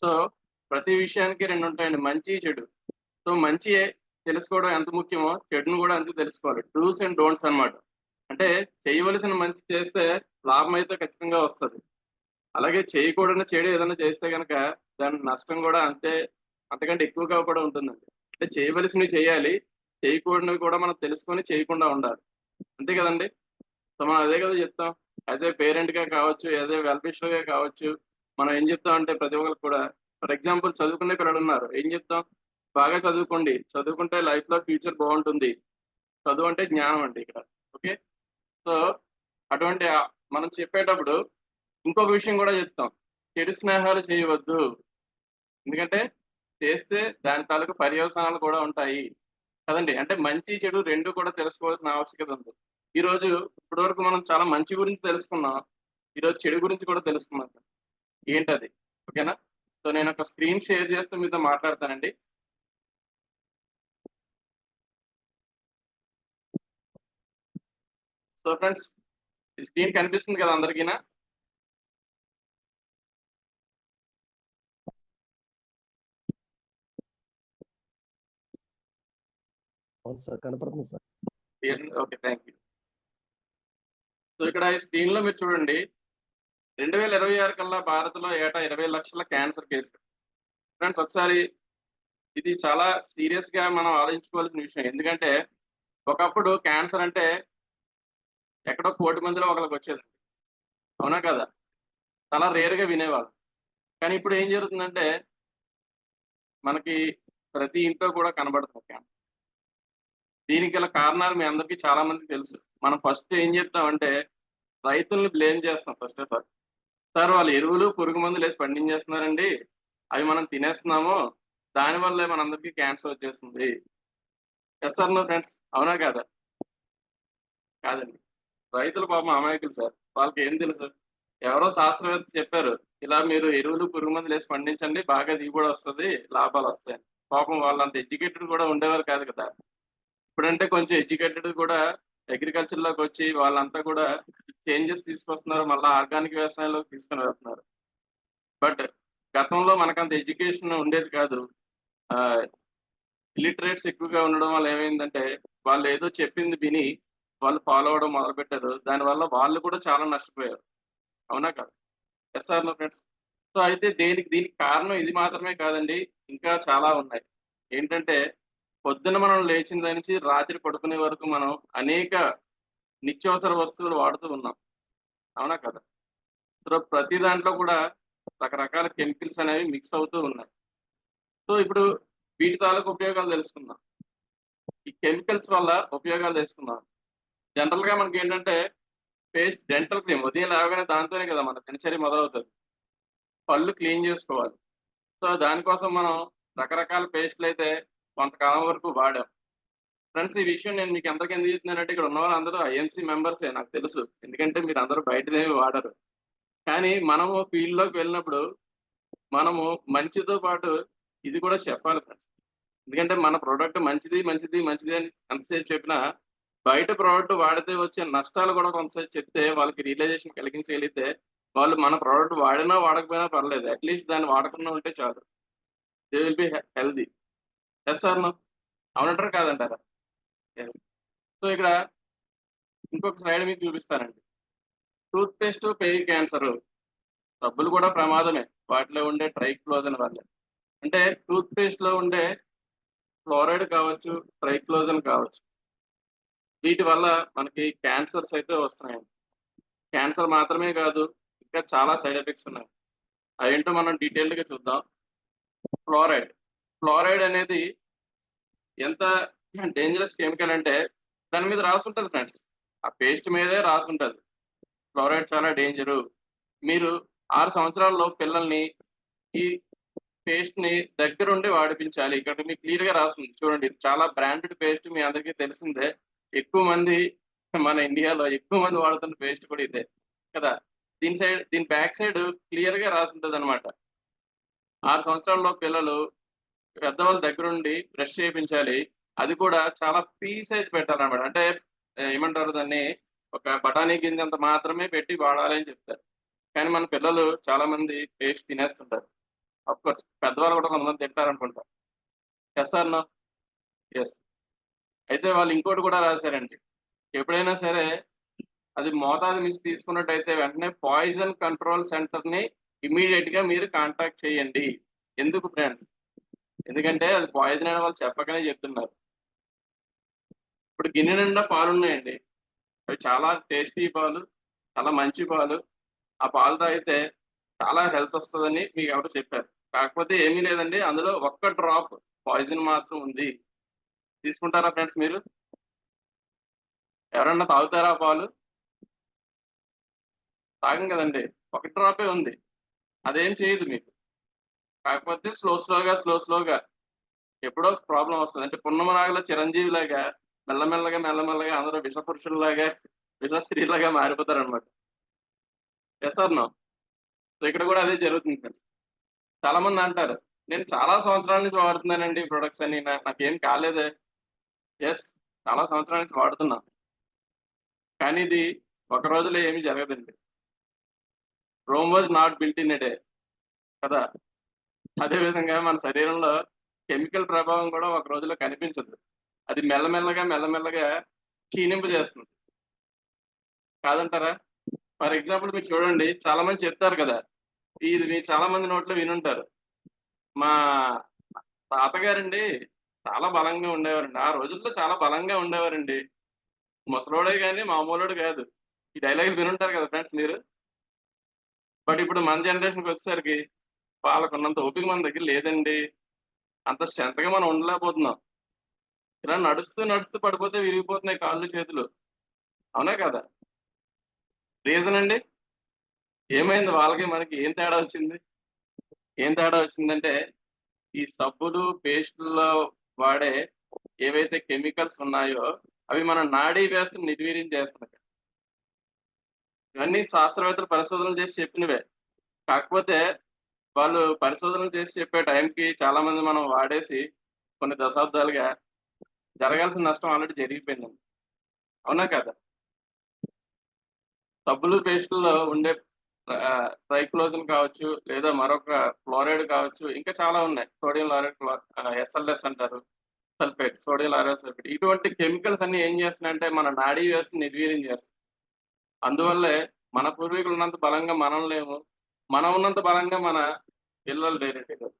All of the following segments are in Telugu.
సో ప్రతి విషయానికి రెండు ఉంటాయండి. మంచి చెడు. సో మంచి తెలుసుకోవడం ఎంత ముఖ్యమో చెడును కూడా అంతే తెలుసుకోవాలి. డూస్ అండ్ డోంట్స్ అన్నమాట. అంటే చేయవలసిన మంచి చేస్తే లాభం అయితే ఖచ్చితంగా వస్తుంది. అలాగే చేయకూడని చెడు ఏదైనా చేస్తే కనుక దాని నష్టం కూడా అంతే అంతకంటే ఎక్కువగా కూడా ఉంటుందండి. అంటే చేయవలసినవి చేయాలి. చేయకూడనివి కూడా మనం తెలుసుకొని చేయకుండా ఉండాలి. అంతే కదండి? సో మనం అదే కదా చెప్తాం. యాజ్ ఏ పేరెంట్గా కావచ్చు యాజ్ ఏ వెల్ఫిషర్గా కావచ్చు మనం ఏం చెప్తాం అంటే ప్రతి ఒక్కరు కూడా ఫర్ ఎగ్జాంపుల్ చదువుకునే పిల్లలు ఉన్నారు. ఏం చెప్తాం? బాగా చదువుకోండి. చదువుకుంటే లైఫ్లో ఫ్యూచర్ బాగుంటుంది. చదువు అంటే జ్ఞానం అండి ఇక్కడ. ఓకే? సో అటువంటి మనం చెప్పేటప్పుడు ఇంకొక విషయం కూడా చెప్తాం. చెడు స్నేహాలు చేయవద్దు. ఎందుకంటే చేస్తే దాని తాలూకు పర్యవసానాలు కూడా ఉంటాయి. కదండి? అంటే మంచి చెడు రెండు కూడా తెలుసుకోవాల్సిన ఆవశ్యకత ఉంది. ఈ రోజు ఇప్పటి వరకు మనం చాలా మంచి గురించి తెలుసుకున్నాం. ఈరోజు చెడు గురించి కూడా తెలుసుకున్నాం ఏంటది? ఓకేనా? సో నేను ఒక స్క్రీన్ షేర్ చేస్తూ మీతో మాట్లాడతానండి. సో ఫ్రెండ్స్ ఈ స్క్రీన్ కనిపిస్తుంది కదా అందరికీనా? అవును సార్ కనపడుతుంది sir. Okay thank you so ఇక్కడ ఈ స్క్రీన్లో మీరు చూడండి. రెండు వేల ఇరవై ఆరు కల్లా భారత్లో ఏటా ఇరవై లక్షల క్యాన్సర్ కేసులు ఫ్రెండ్స్ ఒకసారి ఇది చాలా సీరియస్గా మనం ఆలోచించుకోవాల్సిన విషయం. ఎందుకంటే ఒకప్పుడు క్యాన్సర్ అంటే ఎక్కడో కోటి మందిలో ఒకరికి వచ్చేది. అవునా కదా? చాలా రేర్గా వినేవాళ్ళు. కానీ ఇప్పుడు ఏం జరుగుతుందంటే మనకి ప్రతి ఇంట్లో కూడా కనబడుతుంది క్యాన్సర్. దీనికి గల కారణాలు మీ అందరికీ చాలా మందికి తెలుసు. మనం ఫస్ట్ ఏం చెప్తామంటే రైతుల్ని బ్లేమ్ చేస్తాం ఫస్ట్ ఆఫ్ ఆల్ సార్ వాళ్ళు ఎరువులు పురుగు మందులు వేసి పండించేస్తున్నారండి. అవి మనం తినేస్తున్నాము. దానివల్ల మనందరికీ క్యాన్సర్ వచ్చేస్తుంది. ఎస్ సార్ నో ఫ్రెండ్స్ అవునా కాదా? కాదండి. రైతులు పాపం అమాయకులు సార్ వాళ్ళకి ఏం తెలుసు? ఎవరో శాస్త్రవేత్త చెప్పారు. ఇలా మీరు ఎరువులు పురుగు మందులు వేసి పండించండి బాగా దిగుబడి వస్తుంది లాభాలు వస్తాయి పాపం వాళ్ళంత ఎడ్యుకేటెడ్ కూడా ఉండేవారు కాదు కదా. ఇప్పుడంటే కొంచెం ఎడ్యుకేటెడ్ కూడా అగ్రికల్చర్లోకి వచ్చి వాళ్ళంతా కూడా చేంజెస్ తీసుకొస్తున్నారు. మళ్ళీ ఆర్గానిక్ వ్యవసాయంలోకి తీసుకుని వెళ్తున్నారు. బట్ గతంలో మనకంత ఎడ్యుకేషన్ ఉండేది కాదు. ఇలిటరేట్స్ ఎక్కువగా ఉండడం వల్ల ఏమైందంటే వాళ్ళు ఏదో చెప్పింది విని వాళ్ళు ఫాలో అవడం మొదలుపెట్టారు. దానివల్ల వాళ్ళు కూడా చాలా నష్టపోయారు. అవునా కదా? SR friends. సో అయితే దేనికి దీనికి కారణం ఇది మాత్రమే కాదండి. ఇంకా చాలా ఉన్నాయి. ఏంటంటే పొద్దున మనం లేచిన దాని నుంచి రాత్రి పడుకునే వరకు మనం అనేక నిత్యావసర వస్తువులు వాడుతూ ఉన్నాం. అవునా కదా? సో ప్రతి దాంట్లో కూడా రకరకాల కెమికల్స్ అనేవి మిక్స్ అవుతూ ఉన్నాయి. సో ఇప్పుడు వీటి తాలూకు ఉపయోగాలు తెలుసుకుందాం. ఈ కెమికల్స్ వల్ల ఉపయోగాలు తెలుసుకుందాం. జనరల్గా మనకి ఏంటంటే పేస్ట్ డెంటల్ క్రీమ్ ఉదయం లేవగానే దాంతోనే కదా మన దినచర్య మొదలవుతుంది. పళ్ళు క్లీన్ చేసుకోవాలి. సో దానికోసం మనం రకరకాల పేస్ట్లు అయితే కొంతకాలం వరకు వాడాం. ఫ్రెండ్స్ ఈ విషయం నేను మీకు ఎంతకు ఎందుకు చెప్తున్నానంటే ఇక్కడ ఉన్న వాళ్ళందరూ ఐఎంసీ మెంబర్సే నాకు తెలుసు. ఎందుకంటే మీరు అందరూ బయటదేమి వాడరు. కానీ మనము ఫీల్డ్లోకి వెళ్ళినప్పుడు మనము మంచితో పాటు ఇది కూడా చెప్పాలి ఫ్రెండ్స్ ఎందుకంటే మన ప్రోడక్ట్ మంచిది మంచిది మంచిది అని ఎంతసేపు చెప్పినా బయట ప్రోడక్ట్ వాడితే వచ్చే నష్టాలు కూడా కొంతసేపు చెప్తే వాళ్ళకి రియలైజేషన్ కలిగించగలిగితే వాళ్ళు మన ప్రోడక్ట్ వాడినా వాడకపోయినా పర్లేదు. అట్లీస్ట్ దాన్ని వాడకుండా ఉంటే చాలు. They will be healthy yes sir అవునంటారా? కాదంటారా? ఎస్ సో ఇక్కడ ఇంకొక స్లైడ్ మీకు చూపిస్తానండి. టూత్పేస్ట్ పెయి క్యాన్సర్. సబ్బులు కూడా ప్రమాదమే. వాటిలో ఉండే ట్రైక్లోజన్ వల్ల. అంటే టూత్పేస్ట్లో ఉండే ఫ్లోరైడ్ కావచ్చు ట్రైక్లోజన్ కావచ్చు. వీటి వల్ల మనకి క్యాన్సర్స్ అయితే వస్తున్నాయి క్యాన్సర్ మాత్రమే కాదు ఇంకా చాలా సైడ్ ఎఫెక్ట్స్ ఉన్నాయి. అవేంటో మనం డీటెయిల్డ్గా చూద్దాం. ఫ్లోరైడ్. ఫ్లోరైడ్ అనేది ఎంత డేంజరస్ కెమికల్ అంటే దాని మీద రాసి ఉంటుంది ఫ్రెండ్స్ ఆ పేస్ట్ మీదే రాసి ఉంటుంది. ఫ్లోరైడ్ చాలా డేంజరు మీరు ఆరు సంవత్సరాల్లో పిల్లల్ని ఈ పేస్ట్ని దగ్గరుండి వాడిపించాలి. ఇక్కడ మీకు క్లియర్గా రాస్తుంది చూడండి చాలా బ్రాండెడ్ పేస్ట్ మీ అందరికీ తెలిసిందే. ఎక్కువ మంది మన ఇండియాలో ఎక్కువ మంది వాడుతున్న పేస్ట్ కూడా ఇదే. కదా? దీని సైడ్ దీని బ్యాక్ సైడ్ క్లియర్గా రాసి ఉంటుంది అనమాట ఆరు సంవత్సరాల్లో పిల్లలు పెద్దవాళ్ళ దగ్గరుండి బ్రష్ చేయించాలి. అది కూడా చాలా పీసెస్ పెట్టాలన్నమాట. అంటే ఏమంటారు దాన్ని? ఒక బఠానీ గింజ అంత మాత్రమే పెట్టి వాడాలి అని చెప్తారు. కానీ మన పిల్లలు చాలా మంది పేస్ట్ తినేస్తుంటారు. అఫ్ కోర్స్ పెద్దవాళ్ళు కూడా కొంతమంది తింటారనుకుంటారు ఎస్ సార్ ఎస్ అయితే వాళ్ళు ఇంకోటి కూడా రాశారండి. ఎప్పుడైనా సరే అది మోతాదు మించి తీసుకున్నట్టయితే వెంటనే పాయిజన్ కంట్రోల్ సెంటర్ని గా మీరు కాంటాక్ట్ చేయండి. ఎందుకు ఫ్రెండ్స్? ఎందుకంటే అది పాయిజన్ అని వాళ్ళు చెప్పకనే చెప్తున్నారు. ఇప్పుడు గిన్నె నిండా పాలు ఉన్నాయండి. అవి చాలా టేస్టీ పాలు చాలా మంచి పాలు. ఆ పాలు తాగితే చాలా హెల్త్ వస్తుందని మీకు ఎవరు చెప్పారు. కాకపోతే ఏమీ లేదండి అందులో ఒక్క డ్రాప్ పాయిజన్ మాత్రం ఉంది. తీసుకుంటారా ఫ్రెండ్స్ మీరు? ఎవరన్నా తాగుతారా పాలు? తాగం కదండి. ఒక డ్రాపే ఉంది. అదేం చేయదు మీకు. కాకపోతే స్లో స్లోగా స్లో స్లోగా ఎప్పుడో ప్రాబ్లం వస్తుంది. అంటే పున్నమనాగలో చిరంజీవి లాగా మెల్లమెల్లగా మెల్లమెల్లగా అందరూ విష పురుషుల్లాగా విష స్త్రీలాగా మారిపోతారు అనమాట ఎస్ సార్ నో సో ఇక్కడ కూడా అదే జరుగుతుంది సార్ చాలా మంది అంటారు నేను చాలా సంవత్సరాల నుంచి వాడుతున్నానండి ప్రొడక్ట్స్ అని నాకేం కాలేదే. ఎస్ చాలా సంవత్సరాల నుంచి వాడుతున్నా. కానీ ఇది ఒక రోజులో ఏమీ జరగదండి. Rome was not built in a day కదా? అదే విధంగా మన శరీరంలో కెమికల్ ప్రభావం కూడా ఒక రోజులో కనిపించదు. అది మెల్లమెల్లగా మెల్లమెల్లగా క్షీణింప చేస్తుంది. కాదంటారా? ఫర్ ఎగ్జాంపుల్ మీరు చూడండి చాలా మంది చెప్తారు కదా ఇది మీరు చాలా మంది నోట్లో వినుంటారు. మా తాతగారండి చాలా బలంగా ఉండేవారండి. ఆ రోజుల్లో చాలా బలంగా ఉండేవారండి. ముసలోడే కానీ మామూలుడు కాదు. ఈ డైలాగులు వినుంటారు కదా ఫ్రెండ్స్ మీరు? బట్ ఇప్పుడు మన జనరేషన్కి వచ్చేసరికి వాళ్ళకు ఉన్నంత ఓపిక మన దగ్గర లేదండి. అంత శ్రద్ధగా మనం ఉండలేకపోతున్నాం. ఇలా నడుస్తూ నడుస్తూ పడిపోతే విరిగిపోతున్నాయి కాళ్ళు చేతులు. అవునా కదా? రీజన్ అండి? ఏమైంది? వాళ్ళకి మనకి ఏం తేడా వచ్చింది? ఏం తేడా వచ్చిందంటే ఈ సబ్బులు పేస్టుల్లో వాడే ఏవైతే కెమికల్స్ ఉన్నాయో అవి మన నాడీ వ్యవస్థను నిర్వీర్యం చేస్తున్నాయి. ఇవన్నీ శాస్త్రవేత్తలు పరిశోధనలు చేసి చెప్పినవే. కాకపోతే వాళ్ళు పరిశోధనలు చేసి చెప్పే టైంకి చాలా మంది మనం వాడేసి కొన్ని దశాబ్దాలుగా జరగాల్సిన నష్టం ఆల్రెడీ జరిగిపోయిందండి అవునా కదా? సబ్బులు పేస్టుల్లో ఉండే ట్రైక్లోజన్ కావచ్చు లేదా మరొక ఫ్లోరైడ్ కావచ్చు ఇంకా చాలా ఉన్నాయి. సోడియం లారైడ్ ఎస్ఎల్ఎస్ అంటారు. Sulphate sodium lauryl sulphate. ఇటువంటి కెమికల్స్ అన్ని ఏం చేస్తున్నాయంటే మన నాడీ వ్యవస్థ నిర్వీర్యం చేస్తాయి అందువల్లే మన పూర్వీకులు ఉన్నంత బలంగా మనం లేము మనం ఉన్నంత బలంగా మన పిల్లలు లేరండి.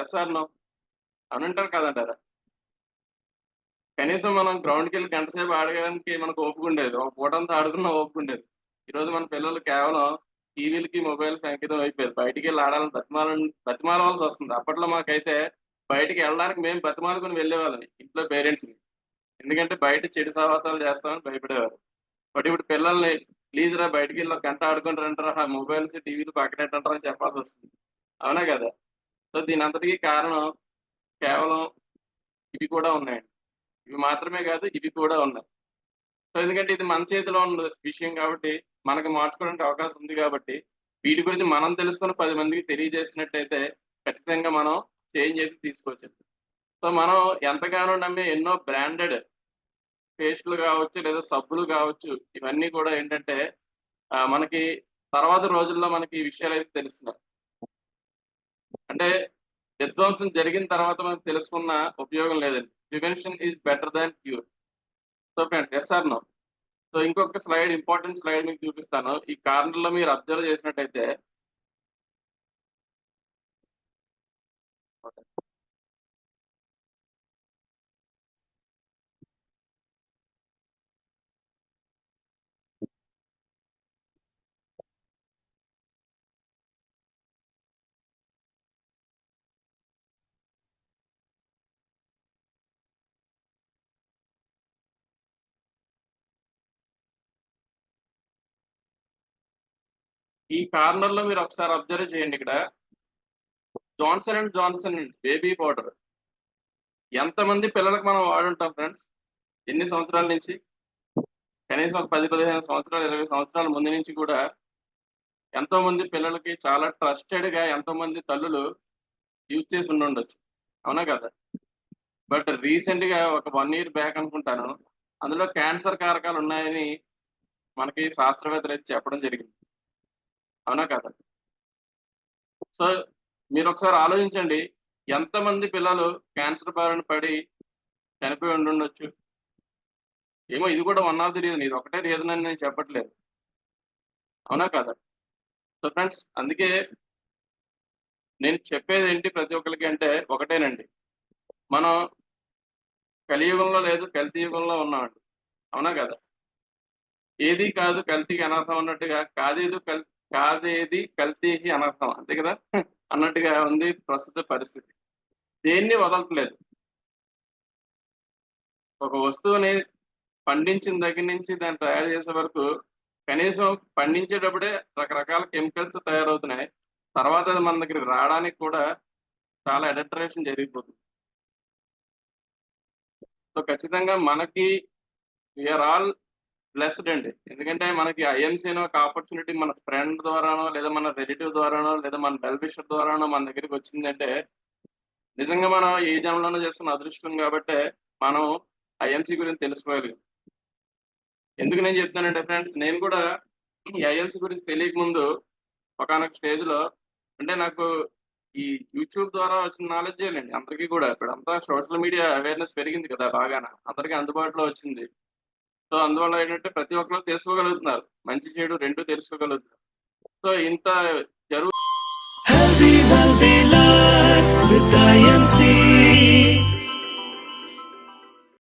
ఎస్ఆర్ నో అని అంటారు కదంటారా? కనీసం మనం గ్రౌండ్కి వెళ్ళి గంటసేపు ఆడడానికి మనకు ఒప్పుకుండేది ఒక పూట అంతా ఆడుకున్న ఓపిక ఈరోజు మన పిల్లలు కేవలం టీవీలకి మొబైల్ అంకితం అయిపోయారు. బయటికి వెళ్ళి ఆడాలని బతిమాల బతిమాలవలసి వస్తుంది. అప్పట్లో మాకైతే బయటికి వెళ్ళడానికి మేము బతిమాలుకుని వెళ్ళేవాళ్ళని ఇంట్లో పేరెంట్స్ని ఎందుకంటే బయట చెడు సహవాసాలు చేస్తామని భయపడేవారు. బట్ ఇప్పుడు పిల్లల్ని ప్లీజ్ రా బయటికి వెళ్ళి గంట ఆడుకుని రంటారా మొబైల్స్ టీవీలు పక్కనెట్టంటారా అని చెప్పాల్సి వస్తుంది. అవునా కదా? సో దీని అంతటికీ కారణం కేవలం ఇవి కూడా ఉన్నాయండి. ఇవి మాత్రమే కాదు ఇవి కూడా ఉన్నాయి. సో ఎందుకంటే ఇది మన చేతిలో ఉన్న విషయం కాబట్టి మనకు మార్చుకోవడానికి అవకాశం ఉంది కాబట్టి వీటి గురించి మనం తెలుసుకుని పది మందికి తెలియజేసినట్టయితే ఖచ్చితంగా మనం చేంజ్ అయితే తీసుకోవచ్చు. సో మనం ఎంతగానో నమ్మే ఎన్నో బ్రాండెడ్ పేస్టులు కావచ్చు లేదా సబ్బులు కావచ్చు ఇవన్నీ కూడా ఏంటంటే మనకి తర్వాత రోజుల్లో మనకి ఈ విషయాలు అయితే తెలుస్తున్నాయి. అంటే విధ్వంసం జరిగిన తర్వాత మనకు తెలుసుకున్న ఉపయోగం లేదండి. Prevention is better than cure. So friends yes or no so ఇంకొక స్లైడ్ ఇంపార్టెంట్ స్లైడ్ మీకు చూపిస్తాను. ఈ కార్నర్లో మీరు అబ్జర్వ్ చేసినట్టయితే ఈ కార్నర్లో మీరు ఒకసారి అబ్జర్వ్ చేయండి ఇక్కడ. Johnson and Johnson baby powder ఎంతమంది పిల్లలకు మనం వాడుంటాం ఫ్రెండ్స్ ఎన్ని సంవత్సరాల నుంచి? కనీసం ఒక పది పదిహేను సంవత్సరాలు ఇరవై సంవత్సరాల ముందు నుంచి కూడా ఎంతో మంది పిల్లలకి చాలా ట్రస్టెడ్గా ఎంతో మంది తల్లులు యూజ్ చేసి ఉండొచ్చు. అవునా కదా? బట్ రీసెంట్గా ఒక వన్ ఇయర్ బ్యాక్ అనుకుంటాను అందులో క్యాన్సర్ కారకాలు ఉన్నాయని మనకి శాస్త్రవేత్తలు అయితే చెప్పడం జరిగింది. అవునా కదా? సో మీరు ఒకసారి ఆలోచించండి. ఎంతమంది పిల్లలు క్యాన్సర్ బారిన పడి చనిపోయి ఉండుండొచ్చు? ఏమో ఇది కూడా వన్ ఆఫ్ ది రీజన్ ఇది ఒకటే రీజన్ అని నేను చెప్పట్లేదు. అవునా కదా? సో ఫ్రెండ్స్ అందుకే నేను చెప్పేది ఏంటి ప్రతి ఒక్కరికి అంటే ఒకటేనండి. మనం కలియుగంలో లేదు కల్తీ యుగంలో ఉన్నామండి. అవునా కదా? ఏది కాదు కల్తీకి అనర్థం అన్నట్టుగా కాదేదు కల్ కాదేది కల్తీహి అనర్థం. అంతే కదా? అన్నట్టుగా ఉంది ప్రస్తుత పరిస్థితి. దేన్ని వదలట్లేదు ఒక వస్తువుని పండించిన దగ్గర నుంచి దాన్ని తయారు చేసే వరకు కనీసం పండించేటప్పుడే రకరకాల కెమికల్స్ తయారవుతున్నాయి. తర్వాత అది మన దగ్గరికి రావడానికి కూడా చాలా అడల్టరేషన్ జరిగిపోతుంది. సో ఖచ్చితంగా మనకి వీఆర్ ఆల్ బ్లెస్డ్ అండి. ఎందుకంటే మనకి ఐఎంసీనో ఒక ఆపర్చునిటీ మన ఫ్రెండ్ ద్వారానో లేదా మన రిలేటివ్ ద్వారానో లేదా మన వెల్విషర్ ద్వారానో మన దగ్గరికి వచ్చిందంటే నిజంగా మనం ఏ జన్మలోనే చేస్తున్న అదృష్టం కాబట్టి మనం ఐఎంసీ గురించి తెలుసుకోగలిగాం ఎందుకు నేను చెప్తానంటే ఫ్రెండ్స్ నేను కూడా ఈ ఐఎంసీ గురించి తెలియక ముందు ఒకనొక స్టేజ్లో అంటే నాకు ఈ యూట్యూబ్ ద్వారా వచ్చిన నాలెడ్జ్ లేండి. అందరికీ కూడా ఇప్పుడు అంతా సోషల్ మీడియా అవేర్నెస్ పెరిగింది కదా బాగాన. అందరికీ అందుబాటులో వచ్చింది. సో అందువల్ల ఏంటంటే ప్రతి ఒక్కరు తెలుసుకోగలుగుతున్నారు. మంచి చెడు రెండు తెలుసుకోగలుగుతున్నారు. సో ఇంత జరుగు